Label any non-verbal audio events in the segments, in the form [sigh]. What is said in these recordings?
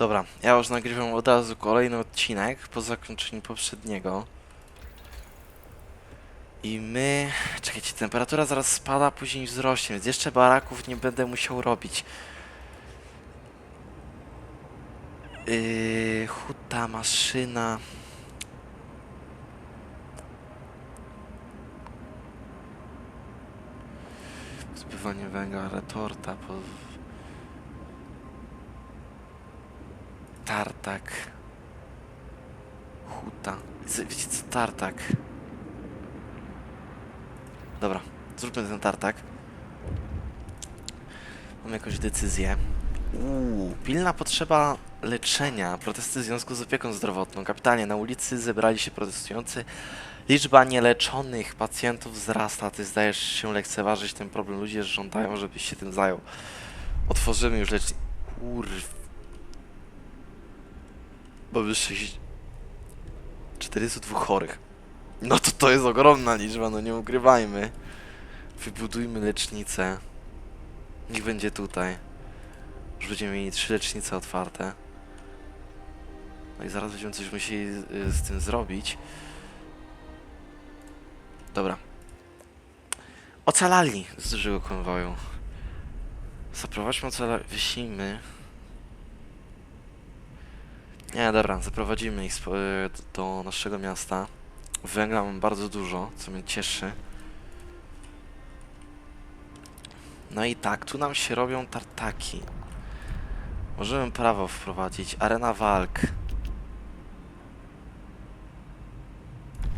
Dobra, ja już nagrywam od razu kolejny odcinek po zakończeniu poprzedniego. I my... Czekajcie, temperatura zaraz spada, później wzrośnie, więc jeszcze baraków nie będę musiał robić. Yy, huta, maszyna... Zbywanie węgla, retorta, po... Tartak. Huta. Wiecie co? Tartak. Dobra, zróbmy ten tartak. Mam jakąś decyzję. Uuu, pilna potrzeba leczenia. Protesty w związku z opieką zdrowotną. Kapitanie, na ulicy zebrali się protestujący. Liczba nieleczonych pacjentów wzrasta. Ty zdajesz się lekceważyć ten problem. Ludzie żądają, żebyś się tym zajął. Otworzymy już lecz... Kurw. Mamy 6... 402 chorych. No to to jest ogromna liczba, no nie ukrywajmy. Wybudujmy lecznicę. Niech będzie tutaj. Już będziemy mieli trzy lecznice otwarte. No i zaraz będziemy coś musieli y, z tym zrobić. Dobra. Ocalali z dużego konwoju. Zaprowadźmy ocalali. Wyślijmy. Nie, dobra, zaprowadzimy ich y, do naszego miasta. Węgla mam bardzo dużo, co mnie cieszy. No i tak, tu nam się robią tartaki. Możemy prawo wprowadzić. Arena walk.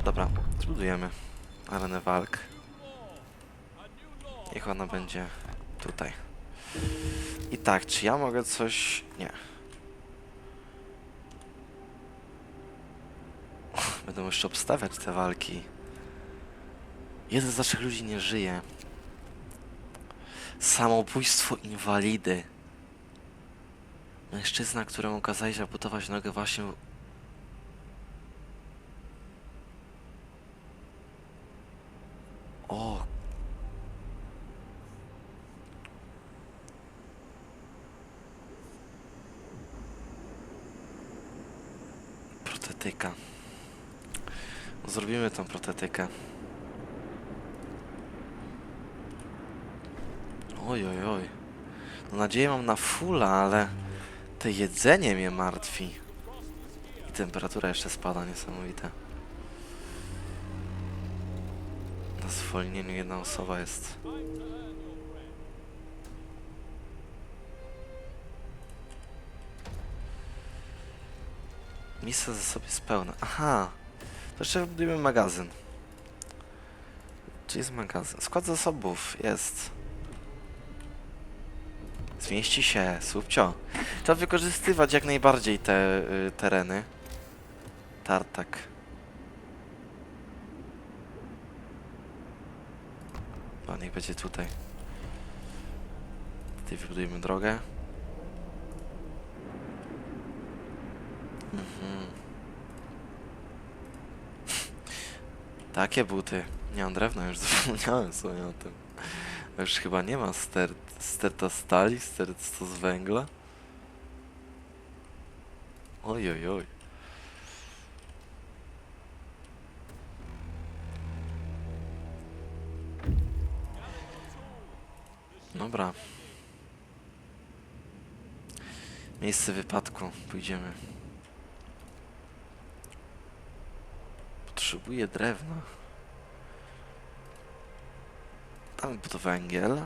Dobra, zbudujemy arenę walk. Niech ona będzie tutaj. I tak, czy ja mogę coś... Nie. Będą jeszcze obstawiać te walki. Jeden z naszych ludzi nie żyje. Samobójstwo inwalidy. Mężczyzna, któremu kazali zabudować nogę właśnie... w- O! Protetyka. Zrobimy tą protetykę. Oj, oj, oj. No nadzieję mam na fulla, ale to jedzenie mnie martwi. I temperatura jeszcze spada niesamowite. Na zwolnieniu jedna osoba jest. Miejsce zasoby jest pełne. Aha! Jeszcze wybudujemy magazyn. Czy jest magazyn? Skład zasobów jest. Zmieści się, słupcio. Trzeba wykorzystywać jak najbardziej te y, tereny. Tartak. O, niech będzie tutaj. Tutaj wybudujemy drogę. Mhm. Takie buty. Nie mam drewna, już [laughs] zapomniałem sobie o tym. Już chyba nie ma ster sterta stali, sterta z węgla. Oj, oj, oj. Dobra. Miejsce wypadku. Pójdziemy. Potrzebuję drewna. Tam to węgiel.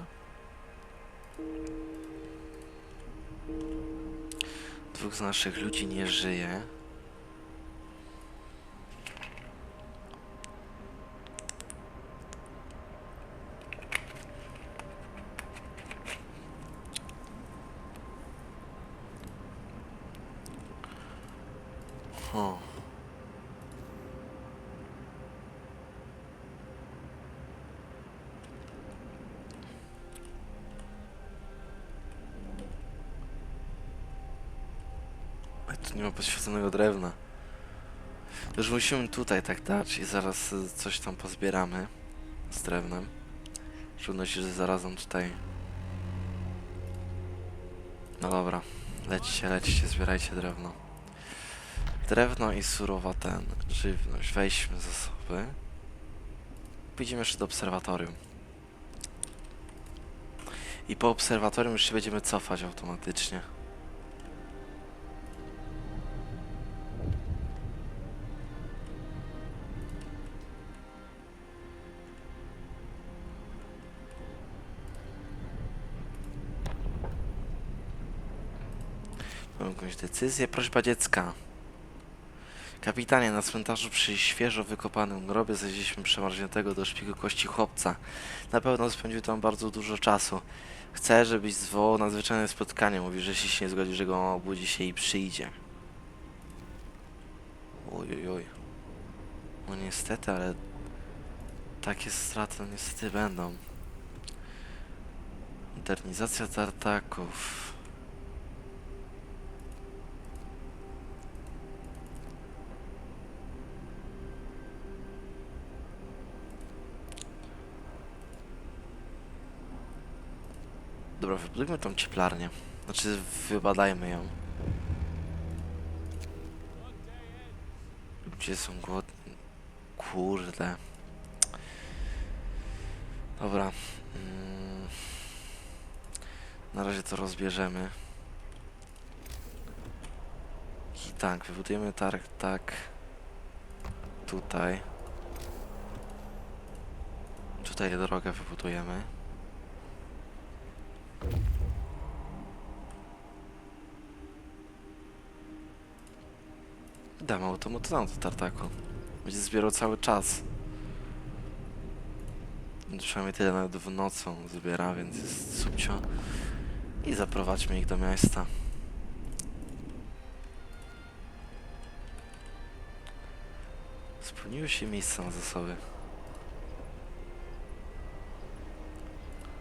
Dwóch z naszych ludzi nie żyje. Nie ma poświęconego drewna. Już musimy tutaj tak dać i zaraz y, coś tam pozbieramy z drewnem. Trudno się, że zarazem tutaj. No dobra. Lećcie, lećcie, zbierajcie drewno. Drewno i surowa ten, żywność. Weźmy zasoby. Pójdziemy jeszcze do obserwatorium. I po obserwatorium już się będziemy cofać automatycznie. Jakąś decyzję. Prośba dziecka. Kapitanie, na cmentarzu przy świeżo wykopanym grobie znaleźliśmy przemarzniętego do szpiku kości chłopca. Na pewno spędził tam bardzo dużo czasu. Chcę, żebyś zwołał nadzwyczajne spotkanie. Mówi, że jeśli się nie zgodzi, że go obudzi się i przyjdzie. Oj, oj, oj. No niestety, ale takie straty niestety będą. Modernizacja tartaków. Dobra, wybudujmy tą cieplarnię. Znaczy, wybadajmy ją. Ludzie są głodni. Kurde. Dobra. Mm. Na razie to rozbierzemy. I tak, wybudujemy targ, tak. Tutaj. Tutaj drogę wybudujemy. Dam automatyzam do tartaku. Będzie zbierał cały czas. Przynajmniej tyle nawet w nocą zbiera, więc jest subcio. I zaprowadźmy ich do miasta. Spełniły się miejsca na zasoby.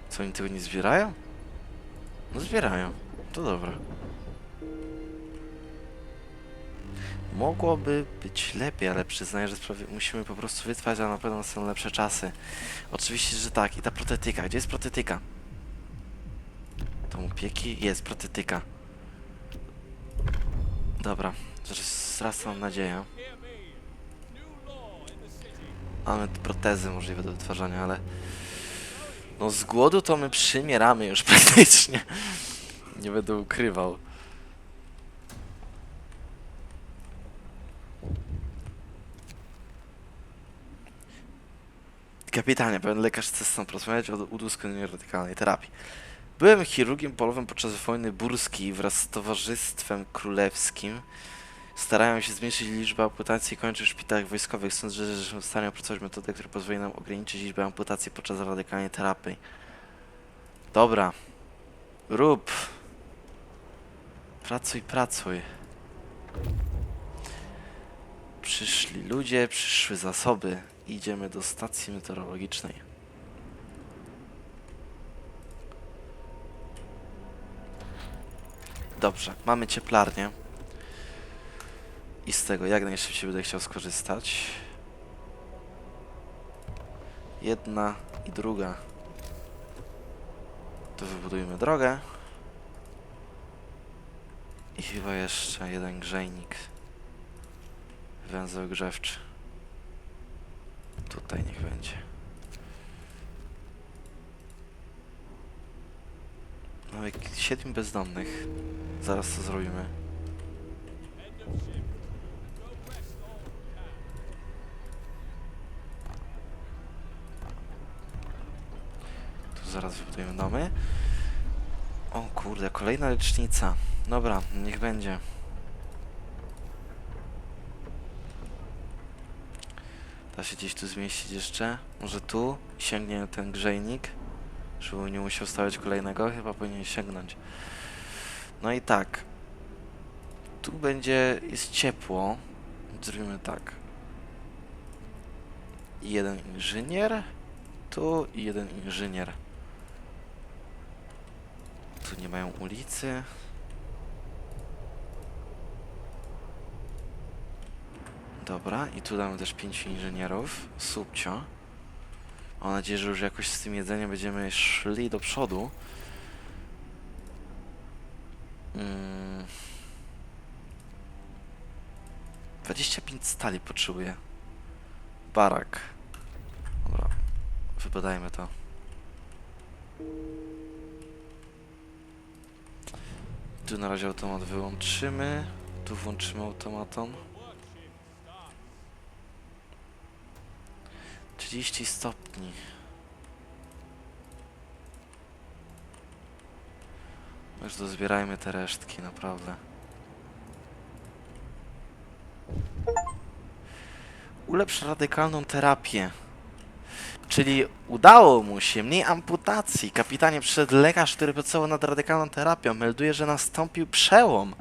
Co oni tego nie zbierają? No zbierają. To dobra. Mogłoby być lepiej, ale przyznaję, że musimy po prostu wytrwać, a na pewno są lepsze czasy. Oczywiście, że tak. I ta protetyka. Gdzie jest protetyka? Tam opieki? Jest protetyka. Dobra. Zaraz mam nadzieję. Mamy protezy możliwe do wytwarzania, ale... No z głodu to my przymieramy już [laughs] praktycznie. Nie będę ukrywał. Kapitanie, pewien lekarz chce z tą porozmawiać o udoskonaleniu radykalnej terapii. Byłem chirurgiem polowym podczas wojny burskiej wraz z Towarzystwem Królewskim. Starają się zmniejszyć liczbę amputacji i kończy w szpitalach wojskowych. Sądzę, że są w stanie opracować metodę, która pozwoli nam ograniczyć liczbę amputacji podczas radykalnej terapii. Dobra. Rób. Pracuj, pracuj. Przyszli ludzie, przyszły zasoby. Idziemy do stacji meteorologicznej. Dobrze, mamy cieplarnię. I z tego jak najszybciej będę chciał skorzystać. Jedna i druga. To wybudujmy drogę. I chyba jeszcze jeden grzejnik. Węzeł grzewczy. Będzie. Mamy siedmiu bezdomnych. Zaraz to zrobimy. Tu zaraz wybudujemy domy. O kurde, kolejna lecznica. Dobra, niech będzie. Da się gdzieś tu zmieścić jeszcze? Może tu? Sięgnie ten grzejnik? Żeby nie musiał stawiać kolejnego? Chyba powinien sięgnąć. No i tak. Tu będzie... jest ciepło. Zrobimy tak. Jeden inżynier. Tu i jeden inżynier. Tu nie mają ulicy. Dobra, i tu damy też pięciu inżynierów. Subcio. Mam nadzieję, że już jakoś z tym jedzeniem będziemy szli do przodu. Mm. 25 stali potrzebuję. Barak. Dobra. Wybadajmy to. Tu na razie automat wyłączymy. Tu włączymy automaton. 30 stopni. Już dozbierajmy te resztki, naprawdę. Ulepsz radykalną terapię. Czyli udało mu się, mniej amputacji. Kapitanie, przyszedł lekarz, który pracował nad radykalną terapią. Melduje, że nastąpił przełom.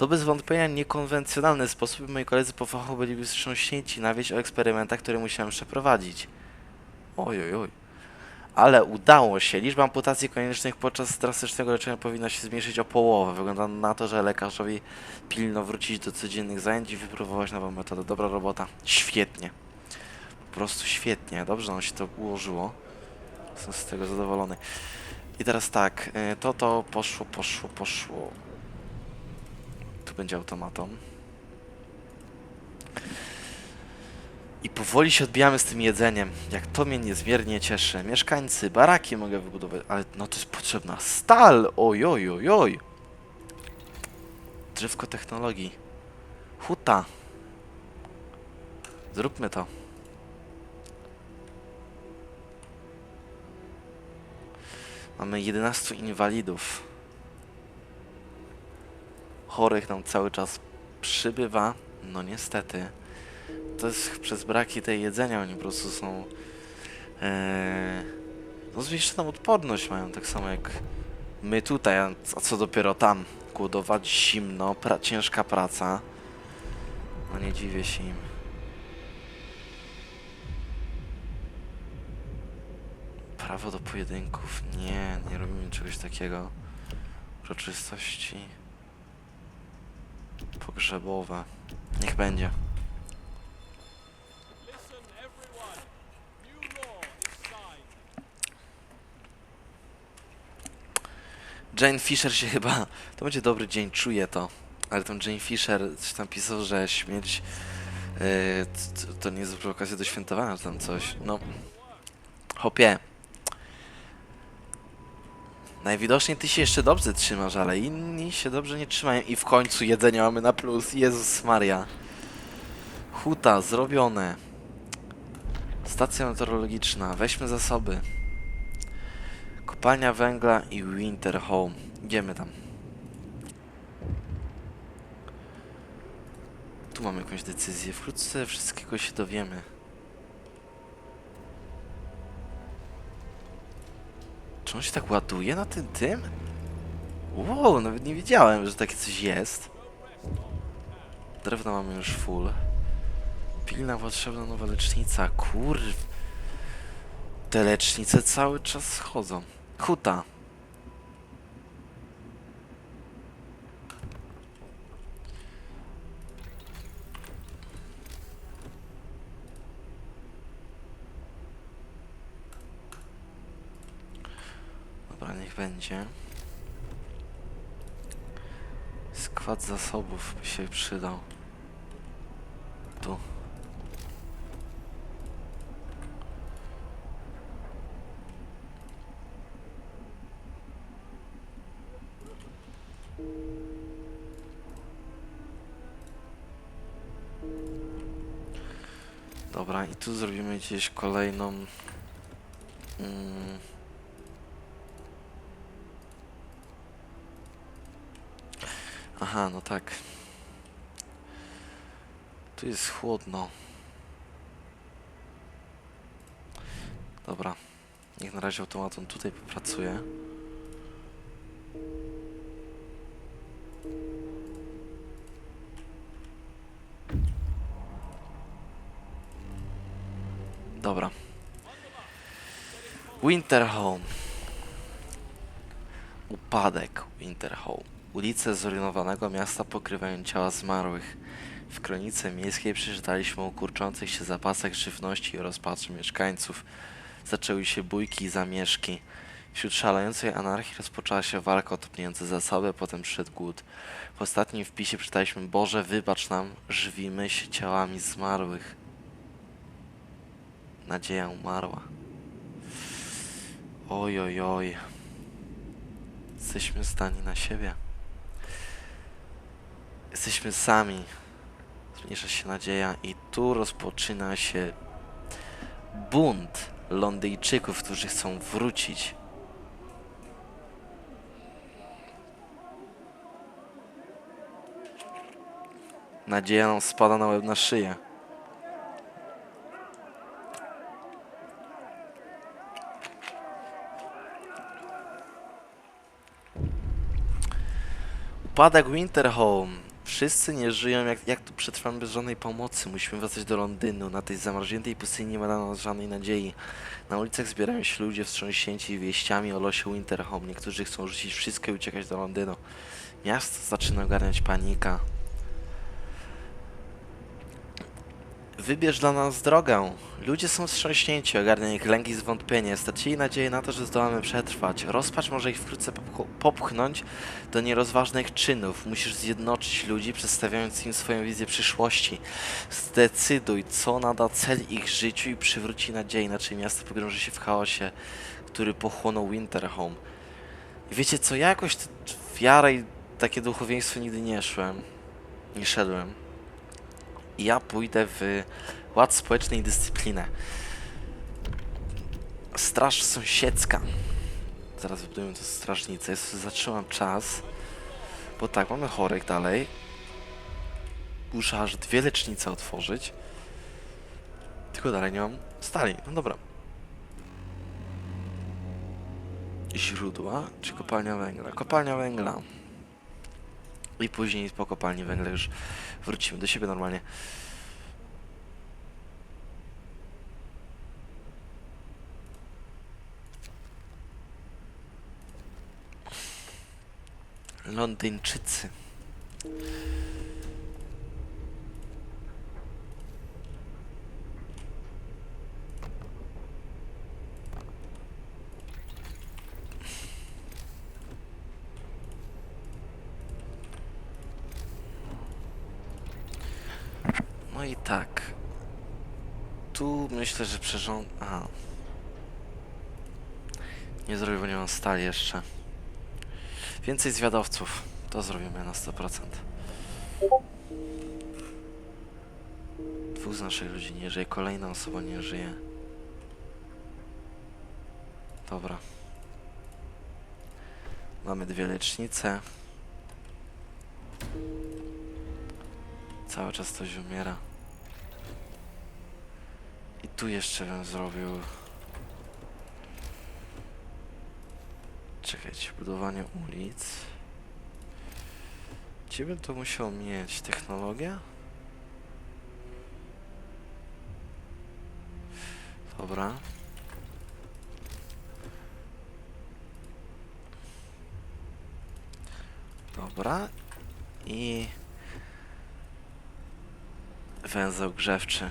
To bez wątpienia niekonwencjonalny sposób moi koledzy po fachu byliby wstrząśnięci na wieść o eksperymentach, które musiałem przeprowadzić. Oj, oj, oj. Ale udało się. Liczba amputacji koniecznych podczas drastycznego leczenia powinna się zmniejszyć o połowę. Wygląda na to, że lekarzowi pilno wrócić do codziennych zajęć i wypróbować nową metodę. Dobra robota. Świetnie. Po prostu świetnie. Dobrze nam się to ułożyło. Jestem z tego zadowolony. I teraz tak. y, To to poszło, poszło, poszło. Będzie automaton. I powoli się odbijamy z tym jedzeniem. Jak to mnie niezmiernie cieszy. Mieszkańcy, baraki mogę wybudować, ale no to jest potrzebna stal. Oj, oj, oj, oj. Drzewko technologii. Huta. Zróbmy to. Mamy 11 inwalidów. Chorych nam cały czas przybywa. No niestety. To jest przez braki tej jedzenia, oni po prostu są... Ee, no zwiększoną odporność mają, tak samo jak my tutaj, a co dopiero tam. Głodować, zimno, pra ciężka praca. No nie dziwię się im. Prawo do pojedynków. Nie, nie robimy czegoś takiego. Uroczystości. Pogrzebowe. Niech będzie. Jane Fisher się chyba. To będzie dobry dzień, czuję to. Ale tam Jane Fisher coś tam pisał, że śmierć yy, t- t- to nie jest okazja do świętowania, czy tam coś. No. Hopie. Najwidoczniej ty się jeszcze dobrze trzymasz, ale inni się dobrze nie trzymają. I w końcu jedzenie mamy na plus. Jezus Maria. Huta, zrobione. Stacja meteorologiczna, weźmy zasoby. Kopalnia węgla i Winter Home. Idziemy tam. Tu mamy jakąś decyzję. Wkrótce wszystkiego się dowiemy. Czy on się tak ładuje na tym tym? Wow, nawet nie wiedziałem, że takie coś jest. Drewno mamy już full. Pilna potrzebna nowa lecznica. Kurw. Te lecznice cały czas schodzą. Huta. Dobra, niech będzie. Skład zasobów by się przydał. Tu. Dobra, i tu zrobimy gdzieś kolejną. Mm. Aha, no tak. Tu jest chłodno. Dobra. Niech na razie automaton tutaj popracuje. Dobra. Winterhome. Upadek Winterhome. Ulice zrujnowanego miasta pokrywają ciała zmarłych. W kronice miejskiej przeczytaliśmy o kurczących się zapasach żywności i rozpaczy mieszkańców. Zaczęły się bójki i zamieszki. Wśród szalejącej anarchii rozpoczęła się walka o topniejące zasoby, potem przyszedł głód. W ostatnim wpisie czytaliśmy Boże, wybacz nam, żywimy się ciałami zmarłych. Nadzieja umarła. Oj, oj, oj. Jesteśmy zdani na siebie. Jesteśmy sami. Zmniejsza się nadzieja i tu rozpoczyna się bunt Londyjczyków, którzy chcą wrócić. Nadzieja nam spada na łeb na szyję. Upadek Winterhome. Wszyscy nie żyją, jak, jak tu przetrwamy bez żadnej pomocy. Musimy wracać do Londynu. Na tej zamarzniętej pustyni nie ma dla nas żadnej nadziei. Na ulicach zbierają się ludzie wstrząśnięci wieściami o losie Winterhome. Niektórzy chcą rzucić wszystko i uciekać do Londynu. Miasto zaczyna ogarniać panika. Wybierz dla nas drogę. Ludzie są wstrząśnięci, ogarnia ich lęk i zwątpienie. Stracili nadzieję na to, że zdołamy przetrwać. Rozpacz może ich wkrótce popch- popchnąć do nierozważnych czynów. Musisz zjednoczyć ludzi, przedstawiając im swoją wizję przyszłości. Zdecyduj, co nada cel ich życiu i przywróci nadzieję, inaczej miasto pogrąży się w chaosie, który pochłonął Winterhome. Wiecie co, ja jakoś w wiarę i takie duchowieństwo nigdy nie szłem. Nie szedłem. Ja pójdę w ład społeczny i dyscyplinę. Straż sąsiedzka. Zaraz wybudujemy to strażnicę. Zatrzymam czas. Bo tak, mamy chorych dalej. Muszę aż dwie lecznice otworzyć. Tylko dalej nie mam stali. No dobra. Źródła czy kopalnia węgla? Kopalnia węgla. I później po kopalni węgla już wrócimy do siebie normalnie. Londyńczycy. No i tak. Tu myślę, że przerząd... Aha. Nie zrobię, bo nie mam stali jeszcze. Więcej zwiadowców. To zrobimy na 100%. Dwóch z naszych ludzi nie żyje, kolejna osoba nie żyje. Dobra. Mamy dwie lecznice. Cały czas ktoś umiera. Tu jeszcze bym zrobił... Czekajcie, budowanie ulic. Gdzie bym to musiał mieć? Technologia? Dobra. Dobra. I... Węzeł grzewczy.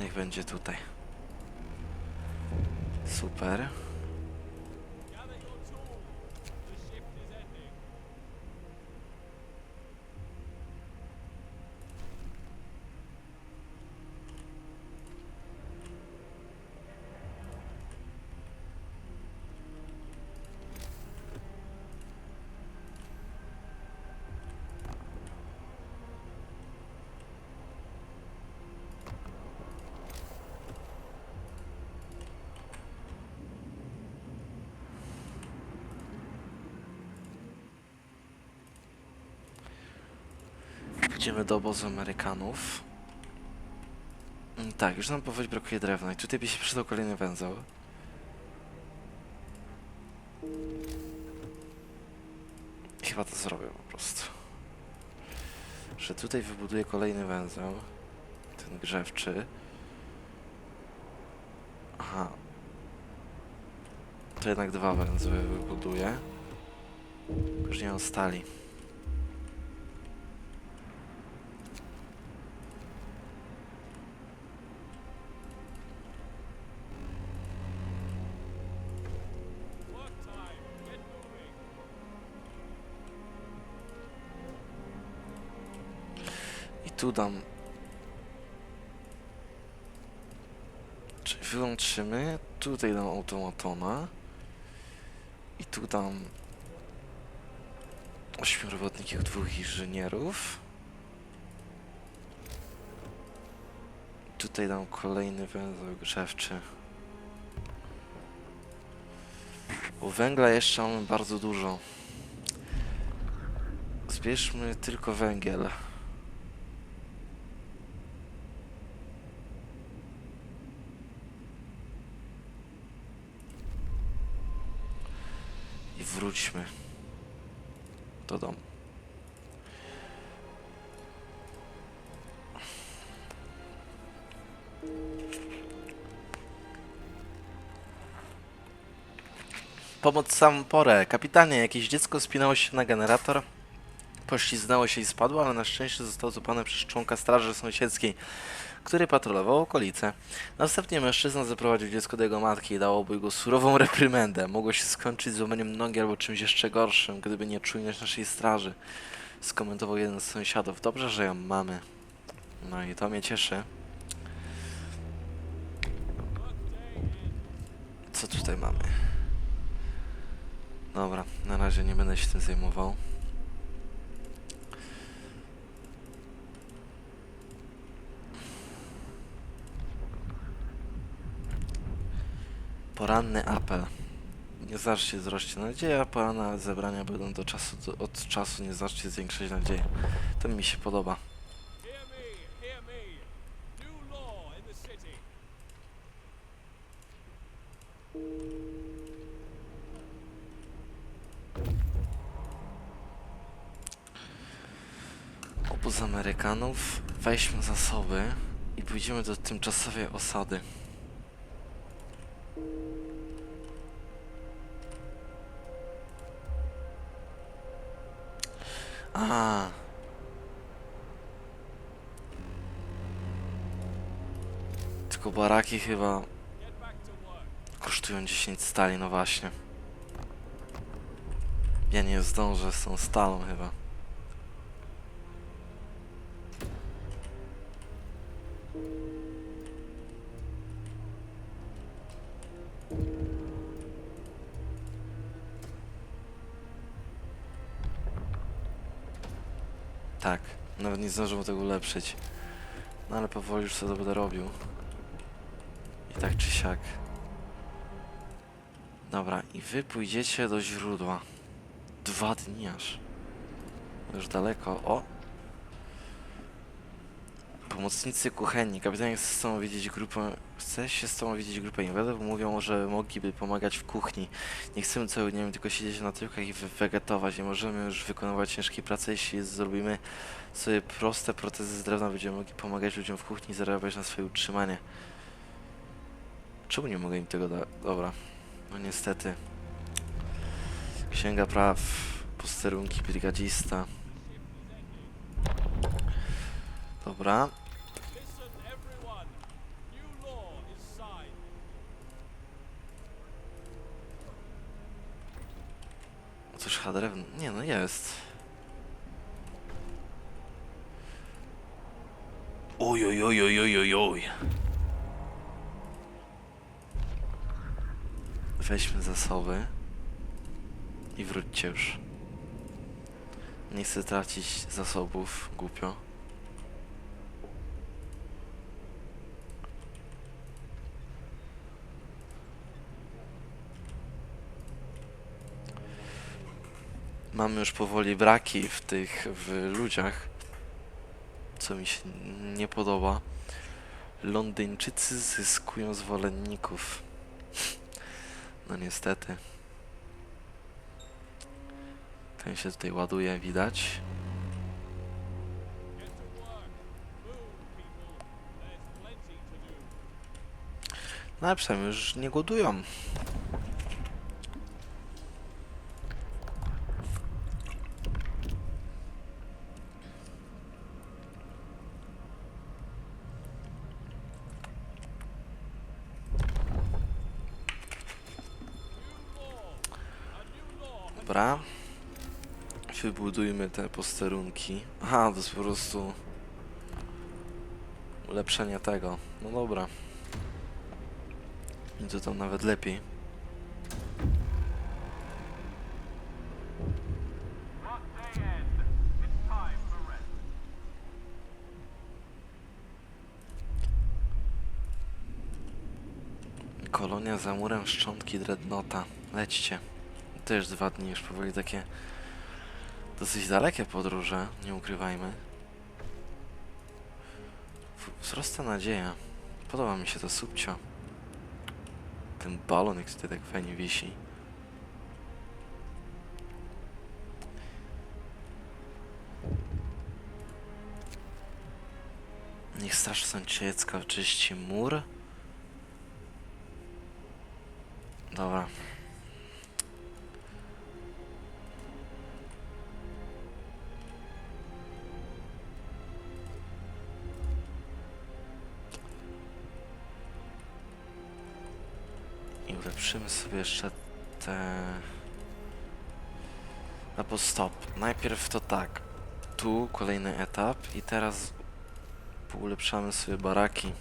Niech będzie tutaj. Super. Idziemy do obozu Amerykanów. Mm, Tak, już nam powoli brakuje drewna i tutaj by się przydał kolejny węzeł. Chyba to zrobię po prostu. Że tutaj wybuduję kolejny węzeł. Ten grzewczy. Aha. To jednak dwa węzły wybuduję. Że nie mam stali. Tu dam... Czyli wyłączymy, tutaj dam automatona. I tu dam... Ośmiu robotników, dwóch inżynierów. Tutaj dam kolejny węzeł grzewczy. Bo węgla jeszcze mamy bardzo dużo. Zbierzmy tylko węgiel. Pomoc w samą porę. Kapitanie, jakieś dziecko spinało się na generator. Poślizgnęło się i spadło, ale na szczęście zostało złapane przez członka straży sąsiedzkiej, który patrolował okolice. Następnie mężczyzna zaprowadził dziecko do jego matki i dał obojgu surową reprymendę. Mogło się skończyć złamaniem nogi albo czymś jeszcze gorszym, gdyby nie czujność naszej straży. Skomentował jeden z sąsiadów. Dobrze, że ją mamy. No i to mnie cieszy. Co tutaj mamy? Dobra, na razie nie będę się tym zajmował. Poranny apel. Nieznacznie wzrośnie nadzieja, poranne zebrania będą do czasu, do, od czasu nieznacznie zwiększać nadzieję. To mi się podoba. City. Obóz Amerykanów, weźmy zasoby i pójdziemy do tymczasowej osady. A. Tylko baraki chyba kosztują 10 stali, no właśnie. Ja nie zdążę z tą stalą chyba. Tak, nawet nie zdążył tego ulepszyć. No ale powoli już sobie to będę robił. I tak czy siak. Dobra, i wy pójdziecie do źródła. Dwa dni aż. Już daleko. O! Pomocnicy kuchenni. Kapitan chce z tobą widzieć grupę. Chce się z tobą widzieć grupę inwalidów. Mówią, że mogliby pomagać w kuchni. Nie chcemy cały dzień tylko siedzieć na tyłkach i wegetować. Nie możemy już wykonywać ciężkiej pracy, jeśli zrobimy sobie proste protezy z drewna. Będziemy mogli pomagać ludziom w kuchni i zarabiać na swoje utrzymanie. Czemu nie mogę im tego dać? Dobra. No niestety. Księga praw, posterunki, brygadzista. Dobra. Otóż drewno. Nie no jest. Oj, oj, oj, oj, oj, oj, oj. Weźmy zasoby i wróćcie już. Nie chcę tracić zasobów, głupio. Mamy już powoli braki w tych, w ludziach, co mi się nie podoba. Londyńczycy zyskują zwolenników. No niestety. Ten się tutaj ładuje, widać. No ale przynajmniej już nie głodują. Te posterunki. Aha, to jest po prostu ulepszenie tego. No dobra. I to tam nawet lepiej. Kolonia za murem szczątki Dreadnota. Lećcie. Też dwa dni już powoli takie dosyć dalekie podróże, nie ukrywajmy. Wzrasta nadzieja. Podoba mi się to subcio. Ten balon, jak tutaj tak fajnie wisi. Niech Straż Sąsiedzka oczyści mur. Dobra. Ulepszymy sobie jeszcze te... No bo stop. Najpierw to tak. Tu kolejny etap i teraz ulepszamy sobie baraki.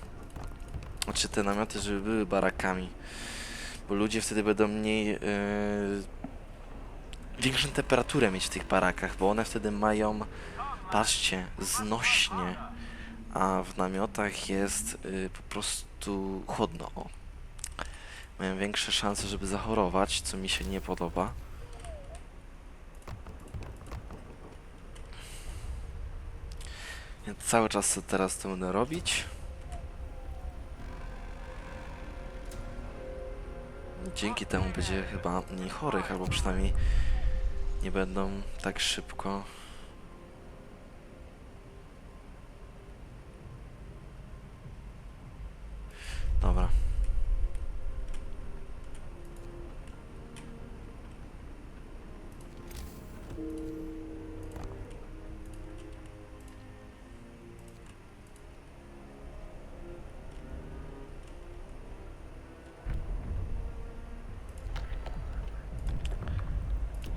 Znaczy te namioty, żeby były barakami. Bo ludzie wtedy będą mniej... Yy, większą temperaturę mieć w tych barakach, bo one wtedy mają, patrzcie, znośnie, a w namiotach jest yy, po prostu chłodno. O. Mają większe szanse, żeby zachorować, co mi się nie podoba. Więc cały czas co teraz to będę robić. Dzięki temu będzie chyba mniej chorych, albo przynajmniej nie będą tak szybko. Dobra.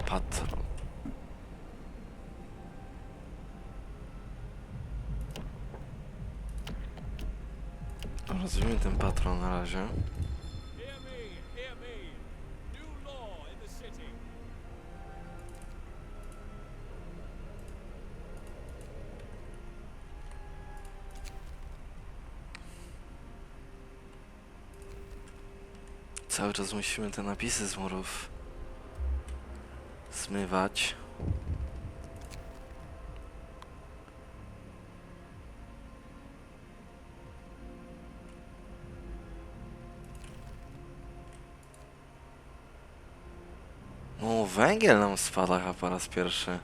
Patron. Rozwijmy ten patron na razie. Cały czas musimy te napisy z murów zmywać. No, węgiel nam spada chyba po raz pierwszy.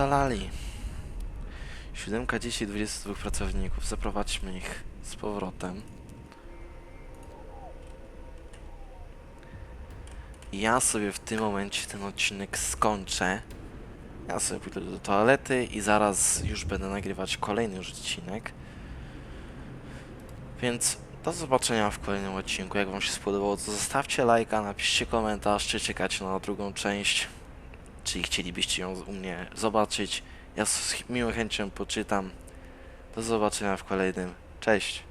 Ocalali. Siódemka dzieci, 22 pracowników. Zaprowadźmy ich z powrotem. Ja sobie w tym momencie ten odcinek skończę. Ja sobie pójdę do toalety i zaraz już będę nagrywać kolejny już odcinek. Więc do zobaczenia w kolejnym odcinku. Jak Wam się spodobało, to zostawcie lajka, napiszcie komentarz, czy czekacie na drugą część. Czy chcielibyście ją u mnie zobaczyć. Ja z miłą chęcią poczytam. Do zobaczenia w kolejnym. Cześć!